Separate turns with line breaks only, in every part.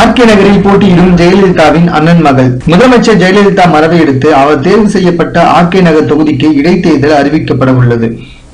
RK நகரில் போட்டியிடும் ஜெயலலிதாவின் அண்ணன் மகள். முதலமைச்சர் ஜெயலலிதா மறைவையடுத்து அவர் தேர்வு செய்யப்பட்ட ஆர்கே நகர் தொகுதிக்கு இடைத்தேர்தல் அறிவிக்கப்பட உள்ளது.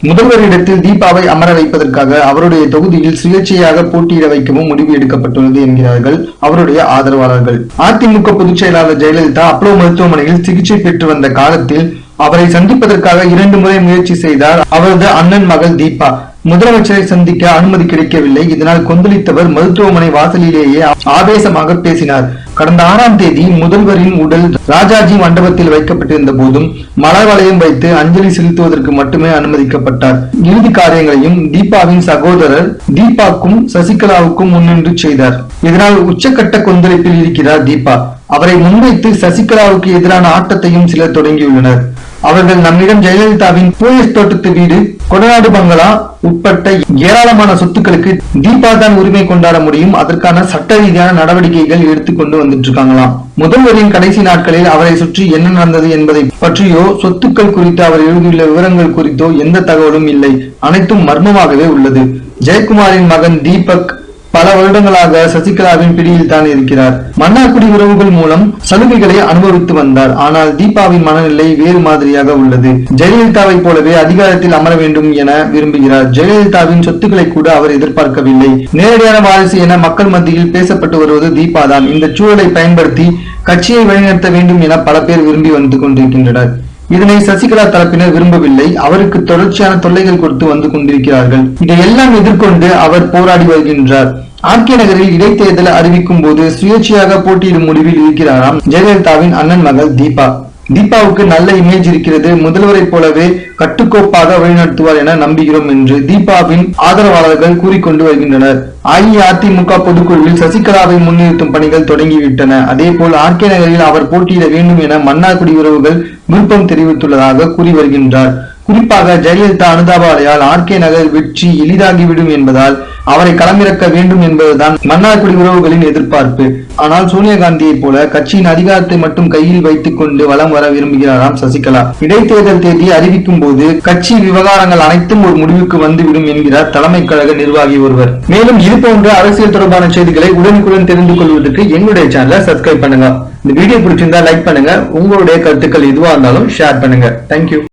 முதல்வரிடத்தில் தீபாவை அமர வைப்பதற்காக அவருடைய தொகுதியில் சுயேட்சையாக போட்டியிட வைக்கவும் முடிவு எடுக்கப்பட்டுள்ளது என்கிறார்கள் அவருடைய ஆதரவாளர்கள். அதிமுக பொதுச் செயலாளர் ஜெயலலிதா அப்பளோ மருத்துவமனையில் சிகிச்சை பெற்று வந்த காலத்தில் அவரை சந்திப்பதற்காக இரண்டு முறை முயற்சி செய்தார் அவரது அண்ணன் மகள் தீபா. முதலமைச்சரை சந்திக்க அனுமதி கிடைக்கவில்லை. இதனால் கொந்தளித்தவர் மருத்துவமனை வாசலிலேயே ஆவேசமாக பேசினார். கடந்த ஆறாம் தேதி முதல்வரின் உடல் ராஜாஜி மண்டபத்தில் வைக்கப்பட்டிருந்த போதும் மலர் வளையம் வைத்து அஞ்சலி செலுத்துவதற்கு மட்டுமே அனுமதிக்கப்பட்டார். இறுதி காரியங்களையும் தீபாவின் சகோதரர் தீபாக்கும் சசிகலாவுக்கும் முன்னின்று செய்தார். இதனால் உச்சக்கட்ட கொந்தளிப்பில் இருக்கிறார் தீபா. அவரை முன்வைத்து சசிகலாவுக்கு எதிரான ஆட்டத்தையும் சிலர் தொடங்கியுள்ளனர். அவர்கள் நம்மிடம் ஜெயலலிதாவின் போயஸ் தோட்டத்து வீடு கொடநாடு பங்களா உட்பட்ட ஏராளமான சொத்துக்களுக்கு தீபாதான் உரிமை கொண்டாட முடியும். அதற்கான சட்ட ரீதியான நடவடிக்கைகள் எடுத்துக்கொண்டு வந்துட்டு இருக்காங்களாம் முதல்வரின் கடைசி நாட்களில் அவரை சுற்றி என்ன நடந்தது என்பதை பற்றியோ சொத்துக்கள் குறித்து அவர் எழுதியுள்ள விவரங்கள் குறித்தோ எந்த தகவலும் இல்லை. அனைத்தும் மர்மமாகவே உள்ளது. ஜெயக்குமாரின் மகன் தீபக் பல வருடங்களாக சசிகலாவின் பிடியில் தான் இருக்கிறார். மன்னார்குடி உறவுகள் மூலம் சலுகைகளை அனுபவித்து வந்தார். ஆனால் தீபாவின் மனநிலை வேறு மாதிரியாக உள்ளது. ஜெயலலிதாவை போலவே அதிகாரத்தில் அமர வேண்டும் என விரும்புகிறார். ஜெயலலிதாவின் சொத்துக்களை கூட அவர் எதிர்பார்க்கவில்லை. நேரடியான வாரிசு என மக்கள் மத்தியில் பேசப்பட்டு வருவது தீபா தான். இந்த சூழலை பயன்படுத்தி கட்சியை வழிநடத்த வேண்டும் என பல பேர் விரும்பி வந்து கொண்டிருக்கின்றனர். இதனை சசிகலா தரப்பினர் விரும்பவில்லை. அவருக்கு தொடர்ச்சியான தொல்லைகள் கொடுத்து வந்து கொண்டிருக்கிறார்கள். இதையெல்லாம் எதிர்கொண்டு அவர் போராடி வருகின்றார். ஆர்கே நகரில் இடைத்தேர்தல் அறிவிக்கும் போது சுயேட்சையாக போட்டியிடும் முடிவில் இருக்கிறாராம் ஜெயலலிதாவின் அண்ணன் மகள் தீபா. தீபாவுக்கு நல்ல இமேஜ் இருக்கிறது. முதல்வரை போலவே கட்டுக்கோப்பாக வழிநடத்துவார் என நம்புகிறோம் என்று தீபாவின் ஆதரவாளர்கள் கூறிக்கொண்டு வருகின்றனர். அஇஅதிமுக பொதுக்குழுவில் சசிகலாவை முன்னிறுத்தும் பணிகள் தொடங்கிவிட்டன. அதேபோல் ஆர்கே நகரில் அவர் போட்டியிட வேண்டும் என மன்னார்குடி உறவுகள் விருப்பம் தெரிவித்துள்ளதாக கூறி வருகின்றார். குறிப்பாக ஜெயலலிதா அனுதாபாலையால் ஆர்கே நகர் வெற்றி எளிதாகிவிடும் என்பதால் அவரை களமிறக்க வேண்டும் என்பதுதான் மன்னார்குடி உறவுகளின் எதிர்பார்ப்பு. ஆனால் சோனியா காந்தியை போல கட்சியின் அதிகாரத்தை மட்டும் கையில் வைத்துக் கொண்டு வலம் வர விரும்புகிறாராம் சசிகலா. இடைத்தேர்தல் தேதி அறிவிக்கும் போது கட்சி விவகாரங்கள் அனைத்தும் ஒரு முடிவுக்கு வந்துவிடும் என்கிறார் தலைமை கழக நிர்வாகி ஒருவர். மேலும் இது போன்ற அரசியல் தொடர்பான செய்திகளை உடனுக்குடன் தெரிந்து கொள்வதற்கு எங்களுடைய சேனலை சப்ஸ்கிரைப் பண்ணுங்க. இந்த வீடியோ பிடிச்சிருந்தா லைக் பண்ணுங்க. உங்களுடைய கருத்துக்கள் எதுவா இருந்தாலும் ஷேர் பண்ணுங்க. தேங்க்யூ